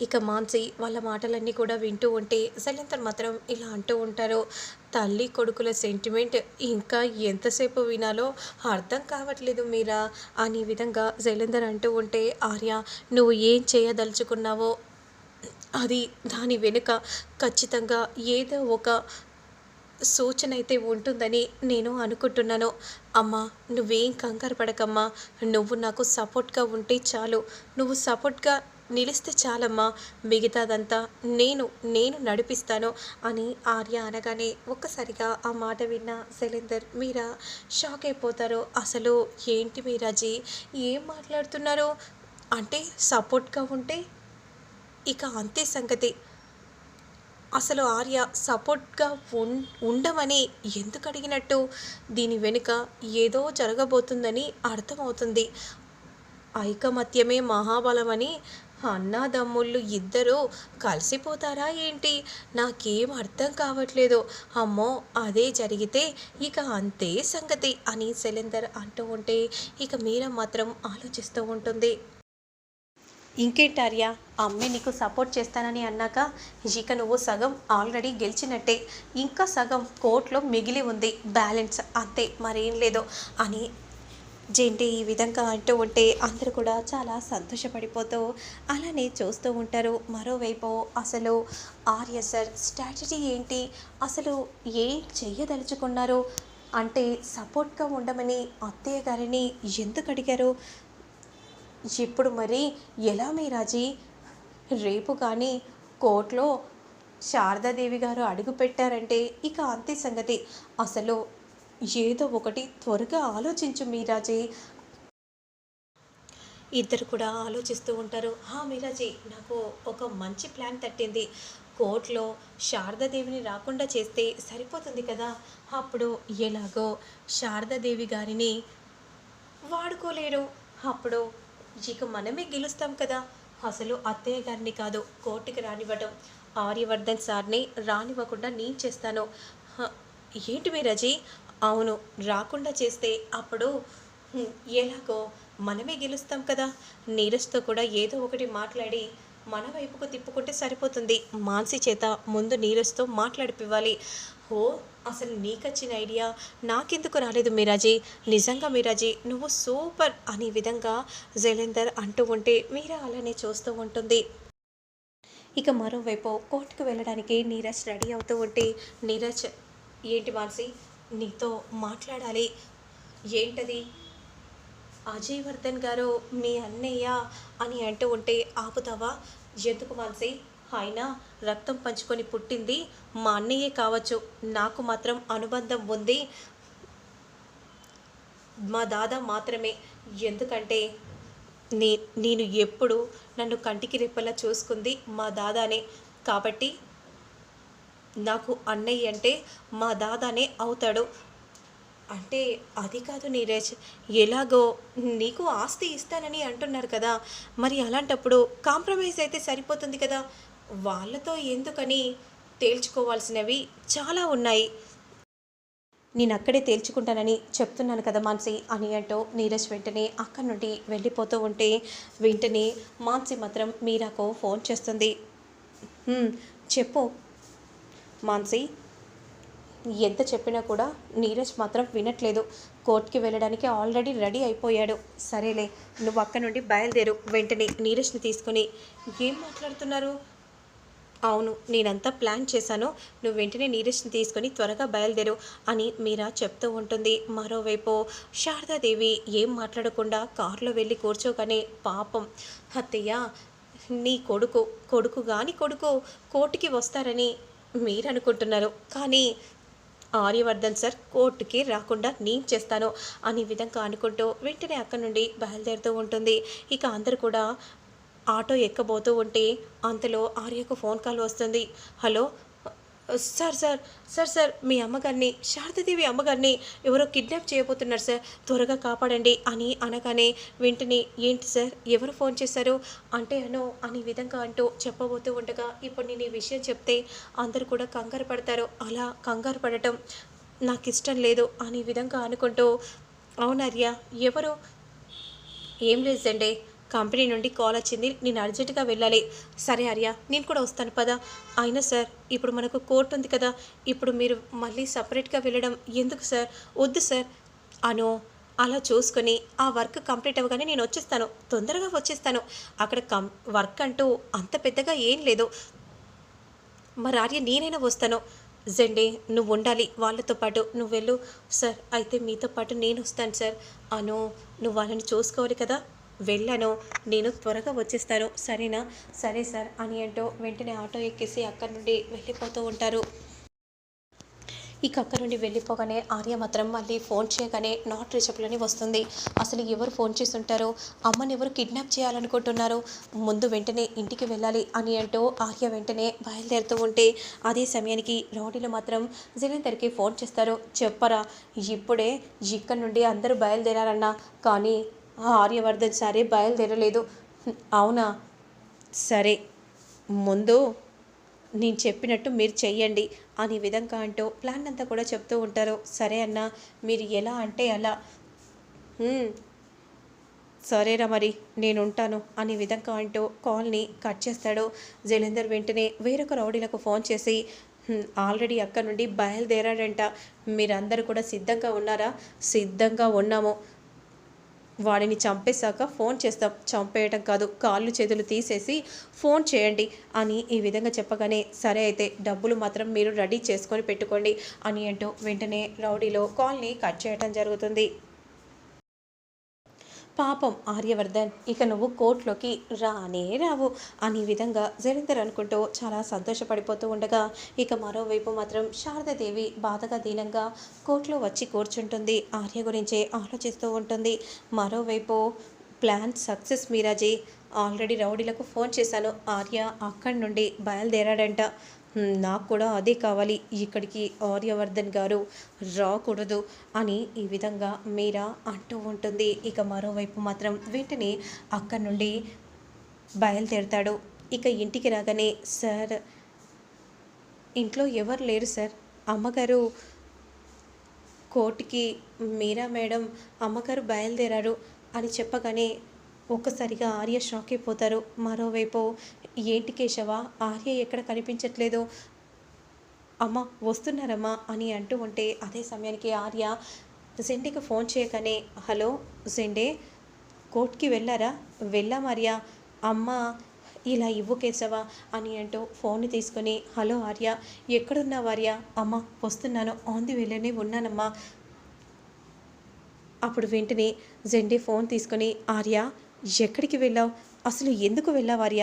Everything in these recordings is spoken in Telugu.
ఇక మాన్సి వాళ్ళ మాటలన్నీ కూడా వింటూ ఉంటే శైలేందర్ మాత్రం ఇలా అంటూ ఉంటారు తల్లి కొడుకుల సెంటిమెంట్ ఇంకా ఎంతసేపు వినాలో అర్థం కావట్లేదు మీరా అనే విధంగా శైలేందర్ అంటూ ఉంటే ఆర్య నువ్వు ఏం చేయదలుచుకున్నావో అది దాని వెనుక ఖచ్చితంగా ఏదో ఒక సూచన అయితే ఉంటుందని నేను అనుకుంటున్నాను. అమ్మా నువ్వేం కంగారు పడకమ్మా. నువ్వు నాకు సపోర్ట్గా ఉంటే చాలు. నువ్వు సపోర్ట్గా నిలిస్తే చాలమ్మా మిగతాదంతా నేను నేను నడిపిస్తాను అని ఆర్య అనగానే ఒక్కసారిగా ఆ మాట విన్న శైలేందర్ మీరా షాక్ అయిపోతారు? అసలు ఏంటి మీరాజీ? ఏం మాట్లాడుతున్నారు? అంటే సపోర్ట్గా ఉంటే? ఇక అంతే సంగతి. అసలు ఆర్య సపోర్ట్గా ఉం ఉండమని ఎందుకు అడిగినట్టు? దీని వెనుక ఏదో జరగబోతుందని అర్థమవుతుంది. ఐకమత్యమే మహాబలమని అన్నాదమ్ముళ్ళు ఇద్దరూ కలిసిపోతారా ఏంటి? నాకేం అర్థం కావట్లేదు. అమ్మో అదే జరిగితే ఇక అంతే సంగతి అని శైలేందర్ అంటూ ఉంటే ఇక మీరా మాత్రం ఆలోచిస్తూ ఉంటుంది. ఇంకేంటార్యా అమ్మే నీకు సపోర్ట్ చేస్తానని అన్నాక ఇక నువ్వు సగం ఆల్రెడీ గెలిచినట్టే. ఇంకా సగం కోర్టులో మిగిలి ఉంది. బ్యాలెన్స్ అంతే మరేం లేదు అని జేంటి ఈ విధంగా అంటూ ఉంటే అందరూ కూడా చాలా సంతోషపడిపోతూ అలానే చూస్తూ ఉంటారు. మరోవైపు అసలు ఆర్య సార్ స్ట్రాటజీ ఏంటి? అసలు ఏం చెయ్యదలుచుకున్నారు అంటే సపోర్ట్గా ఉండమని అత్తయ్య గారిని ఎందుకు అడిగారు? ఇప్పుడు మరి ఎలా మీరాజీ? రేపు కానీ కోర్టులో శారదాదేవి గారు అడుగు పెట్టారంటే ఇక అంతే సంగతి. అసలు ఏదో ఒకటి త్వరగా ఆలోచించు మీరాజీ. ఇద్దరు కూడా ఆలోచిస్తూ ఉంటారు. హా మీరాజీ నాకు ఒక మంచి ప్లాన్ తట్టింది. కోర్టులో శారదాదేవిని రాకుండా చేస్తే సరిపోతుంది కదా? అప్పుడు ఎలాగో శారదాదేవి గారిని వాడుకోలేరు అప్పుడు ఇక మనమే గెలుస్తాం కదా? అసలు అత్తయ్య గారిని కాదు కోర్టుకి రానివ్వడం ఆర్యవర్ధన్ సార్ని రానివ్వకుండా నేను చేస్తాను. ఏంటి మీరాజీ? అవును రాకుండా చేస్తే అప్పుడు ఎలాగో మనమే గెలుస్తాం కదా. నీరజ్తో కూడా ఏదో ఒకటి మాట్లాడి మన వైపుకు తిప్పుకుంటే సరిపోతుంది. మాన్సి చేత ముందు నీరజ్తో మాట్లాడిపివ్వాలి. ఓ అసలు నీకొచ్చిన ఐడియా నాకెందుకు రాలేదు మీరాజీ? నిజంగా మీరాజీ నువ్వు సూపర్ అనే విధంగా జైలేందర్ అంటూ ఉంటే మీరా అలానే చూస్తూ ఉంటుంది. ఇక మరోవైపు కోర్టుకు వెళ్ళడానికి నీరజ్ రెడీ అవుతూ ఉంటే నీరజ్ ఏంటి మాన్సి? నీతో మాట్లాడాలి. ఏంటది? అజయవర్ధన్ గారు మీ అన్నయ్య అని అంటూ ఉంటే ఆపుతావా? ఎందుకు మాన్సి? ఆయన రక్తం పంచుకొని పుట్టింది మా అన్నయ్యే కావచ్చు. నాకు మాత్రం అనుబంధం ఉంది. మా దాదా మాత్రమే. ఎందుకంటే నే నేను ఎప్పుడు నన్ను కంటికి రెప్పలా చూసుకుంది మా దాదానే. కాబట్టి నాకు అన్నయ్య అంటే మా దాదానే అవుతాడు. అంటే అది కాదు నీరజ్ ఎలాగో నీకు ఆస్తి ఇస్తానని అంటున్నారు కదా. మరి అలాంటప్పుడు కాంప్రమైజ్ అయితే సరిపోతుంది కదా. వాళ్ళతో ఎందుకని తేల్చుకోవాల్సినవి చాలా ఉన్నాయి. నేను అక్కడే తేల్చుకుంటానని చెప్తున్నాను కదా మాన్సి అని అంటూ నీరజ్ వెంటనే అక్కడి నుండి వెళ్ళిపోతూ ఉంటే వెంటనే మాన్సి మాత్రం మీరాకు ఫోన్ చేస్తుంది. చెప్పు. మాన్సి ఎంత చెప్పినా కూడా నీరజ్ మాత్రం వినట్లేదు. కోర్టుకి వెళ్ళడానికి ఆల్రెడీ రెడీ అయిపోయాడు. సరేలే నువ్వు అక్క నుండి బయలుదేరు. వెంటనే నీరజ్ని తీసుకొని. ఏం మాట్లాడుతున్నారు? అవును నేనంతా ప్లాన్ చేశాను. నువ్వు వెంటనే నీరజ్ని తీసుకొని త్వరగా బయలుదేరు అని మీరా చెప్తూ ఉంటుంది. మరోవైపు శారదాదేవి ఏం మాట్లాడకుండా కారులో వెళ్ళి కూర్చోగానే పాపం అత్తయ్య నీ కొడుకు కొడుకు కానీ కొడుకు కోర్టుకి వస్తారని మీరు అనుకుంటున్నారు కానీ ఆర్యవర్ధన్ సార్ కోర్టుకి రాకుండా నేను చేస్తాను అనే విధంగా అనుకుంటూ వెంటనే అక్కడి నుండి బయలుదేరుతూ ఉంటుంది. ఇక అందరు కూడా ఆటో ఎక్కబోతూ ఉంటే అంతలో ఆర్యకు ఫోన్ కాల్ వస్తుంది. Hello sir sir sir sir మీ అమ్మగారిని శారదాదేవి అమ్మగారిని ఎవరో కిడ్నాప్ చేయబోతున్నారు సార్. త్వరగా కాపాడండి అని అనగానే వెంటనే ఏంటి సార్ ఎవరు ఫోన్ చేశారు? అంటే అను అనే విధంగా అంటూ చెప్పబోతూ ఉండగా ఇప్పుడు నేను ఈ విషయం చెప్తే అందరూ కూడా కంగారు పడతారు. అలా కంగారు పడటం నాకు ఇష్టం లేదు అనే విధంగా అనుకుంటూ అవునర్య ఎవరు? ఏం లేదండి కంపెనీ నుండి కాల్ వచ్చింది. నేను అర్జెంటుగా వెళ్ళాలి. సరే ఆర్య నేను కూడా వస్తాను. పదా. అయినా సార్ ఇప్పుడు మనకు కోర్టు ఉంది కదా. ఇప్పుడు మీరు మళ్ళీ సపరేట్గా వెళ్ళడం ఎందుకు సార్? వద్దు సార్. అను. అలా చూసుకొని ఆ వర్క్ కంప్లీట్ అవ్వగానే నేను వచ్చేస్తాను. తొందరగా వచ్చేస్తాను. అక్కడ కం వర్క్ అంటూ అంత పెద్దగా ఏం లేదు. మరి ఆర్య నేనైనా వస్తాను. జెండే నువ్వు ఉండాలి. వాళ్ళతో పాటు నువ్వు వెళ్ళు. సార్ అయితే మీతో పాటు నేను వస్తాను సార్. అను నువ్వు వాళ్ళని చూసుకోవాలి కదా. వెళ్ళను. నేను త్వరగా వచ్చేస్తాను. సరేనా? సరే సార్ అని అంటూ వెంటనే ఆటో ఎక్కేసి అక్కడి నుండి వెళ్ళిపోతూ ఉంటారు. ఇక అక్కడ నుండి వెళ్ళిపోగానే ఆర్య మాత్రం మళ్ళీ ఫోన్ చేయగానే నాట్ రీచబుల్ అని వస్తుంది. అసలు ఎవరు ఫోన్ చేస్తుంటారో? అమ్మని ఎవరు కిడ్నాప్ చేయాలనుకుంటున్నారు? ముందు వెంటనే ఇంటికి వెళ్ళాలి అని అంటూ ఆర్య వెంటనే బయలుదేరుతూ ఉంటే అదే సమయానికి రౌడీలు మాత్రం జలేందర్కి ఫోన్ చేస్తారు. చెప్పరా ఇప్పుడే ఇక్కడ నుండి అందరూ బయలుదేరారన్నా కానీ ఆర్యవర్ధన్ సరే బయలుదేరలేదు. అవునా? సరే ముందు నేను చెప్పినట్టు మీరు చెయ్యండి అనే విధంగా అంటూ ప్లాన్ అంతా కూడా చెప్తూ ఉంటారు. సరే అన్న మీరు ఎలా అంటే అలా. సరేరా మరి నేను ఉంటాను అనే విధంగా అంటూ కాల్ని కట్ చేస్తాడు. జలేందర్ వెంటనే వేరొక రౌడీలకు ఫోన్ చేసి ఆల్రెడీ అక్కడ నుండి బయలుదేరాడంట. మీరందరూ కూడా సిద్ధంగా ఉన్నారా? సిద్ధంగా ఉన్నాము. వాడిని చంపేశాక ఫోన్ చేస్తాం చంపేయటం కాదు కాళ్ళు చేతులు తీసేసి ఫోన్ చేయండి అని ఈ విధంగా చెప్పగానే సరే అయితే డబ్బులు మాత్రం మీరు రెడీ చేసుకొని పెట్టుకోండి అని అంటూ వెంటనే రౌడీలో కాల్ని కట్ చేయటం జరుగుతుంది. పాపం ఆర్యవర్ధన్ ఇక నువ్వు కోర్టులోకి రానే రావు. అనే విధంగా జరీందర్ అనుకుంటూ చాలా సంతోషపడిపోతూ ఉండగా ఇక మరోవైపు మాత్రం శారదాదేవి బాధగా దీనంగా కోర్టులో వచ్చి కూర్చుంటుంది. ఆర్య గురించే ఆలోచిస్తూ ఉంటుంది. మరోవైపు ప్లాన్ సక్సెస్ మీరాజీ. ఆల్రెడీ రౌడీలకు ఫోన్ చేశాను. ఆర్య అక్కడి నుండి బయలుదేరాడంట. నాకు కూడా అదే కావాలి. ఇక్కడికి ఆర్యవర్ధన్ గారు రాకూడదు అని ఈ విధంగా మీరా అంటూ ఉంటుంది. ఇక మరోవైపు మాత్రం వెంటనే అక్కడి నుండి బయలుదేరుతాడు. ఇక ఇంటికి రాగానే సార్ ఇంట్లో ఎవరు లేరు సార్. అమ్మగారు కోర్టుకి మీరా మేడం అమ్మగారు బయలుదేరారు అని చెప్పగానే ఒక్కసారిగా ఆర్య షాక్ అయిపోతారు. మరోవైపు ఏంటి కేశవ? ఆర్య ఎక్కడ కనిపించట్లేదు? అమ్మ వస్తున్నారమ్మా అని అంటూ ఉంటే అదే సమయానికి ఆర్య జెండేకి ఫోన్ చేయగానే హలో జెండే కోర్టుకి వెళ్ళారా? వెళ్ళాం ఆర్య. అమ్మ ఇలా ఇవ్వు కేశవ అని అంటూ ఫోన్ తీసుకొని హలో ఆర్య ఎక్కడున్నావు ఆర్య? అమ్మ వస్తున్నాను ఆన్ ది వేలోనే ఉన్నానమ్మా. అప్పుడు వెంటనే జెండే ఫోన్ తీసుకొని ఆర్య ఎక్కడికి వెళ్ళావు? అసలు ఎందుకు వెళ్ళావు ఆర్య?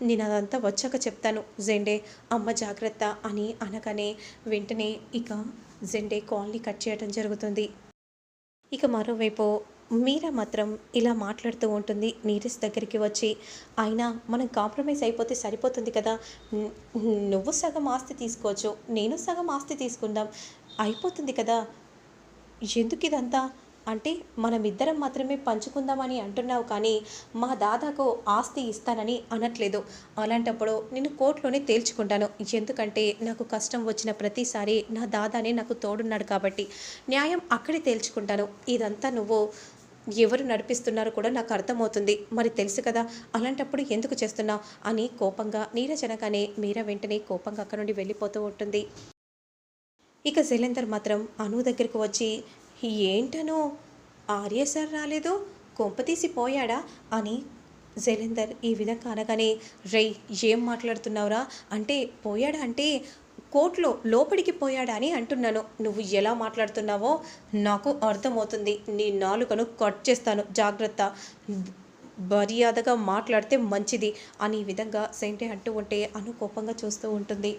నేను అదంతా వచ్చాక చెప్తాను. జెండే అమ్మ జాగ్రత్త అని అనగానే వెంటనే ఇక జెండే కాల్ని కట్ చేయడం జరుగుతుంది. ఇక మరోవైపు మీరా మాత్రం ఇలా మాట్లాడుతూ ఉంటుంది. నీరజ్ దగ్గరికి వచ్చి అయినా మనం కాంప్రమైజ్ అయిపోతే సరిపోతుంది కదా. నువ్వు సగం ఆస్తి తీసుకోవచ్చు. నేను సగం ఆస్తి తీసుకుందాం. అయిపోతుంది కదా. ఎందుకు ఇదంతా అంటే మనమిద్దరం మాత్రమే పంచుకుందామని అంటున్నావు కానీ మా దాదాకు ఆస్తి ఇస్తానని అనట్లేదు. అలాంటప్పుడు నేను కోర్టులోనే తేల్చుకుంటాను. ఎందుకంటే నాకు కష్టం వచ్చిన ప్రతిసారి నా దాదానే నాకు తోడున్నాడు కాబట్టి న్యాయం అక్కడే తేల్చుకుంటాను. ఇదంతా నువ్వు ఎవరు నడిపిస్తున్నారో కూడా నాకు అర్థమవుతుంది. మరి తెలుసు కదా అలాంటప్పుడు ఎందుకు చేస్తున్నావు? అని కోపంగా నీరజనగానే మీరా వెంటనే కోపంగా అక్కడ నుండి వెళ్ళిపోతూ ఉంటుంది. ఇక శైలేందర్ మాత్రం అను దగ్గరకు వచ్చి ఏంటనో? ఆర్య సార్ రాలేదు? కొంపతీసి పోయాడా? అని శైలేందర్ ఈ విధంగా అనగానే రేయ్ ఏం మాట్లాడుతున్నావురా? అంటే పోయాడా అంటే కోర్టులో లోపలికి పోయాడా అని అంటున్నాను. నువ్వు ఎలా మాట్లాడుతున్నావో నాకు అర్థమవుతుంది. నీ నాలుకను కట్ చేస్తాను. జాగ్రత్త. మర్యాదగా మాట్లాడితే మంచిది అని విధంగా సెంటే అంటూ ఉంటే అను కోపంగా చూస్తూ ఉంటుంది.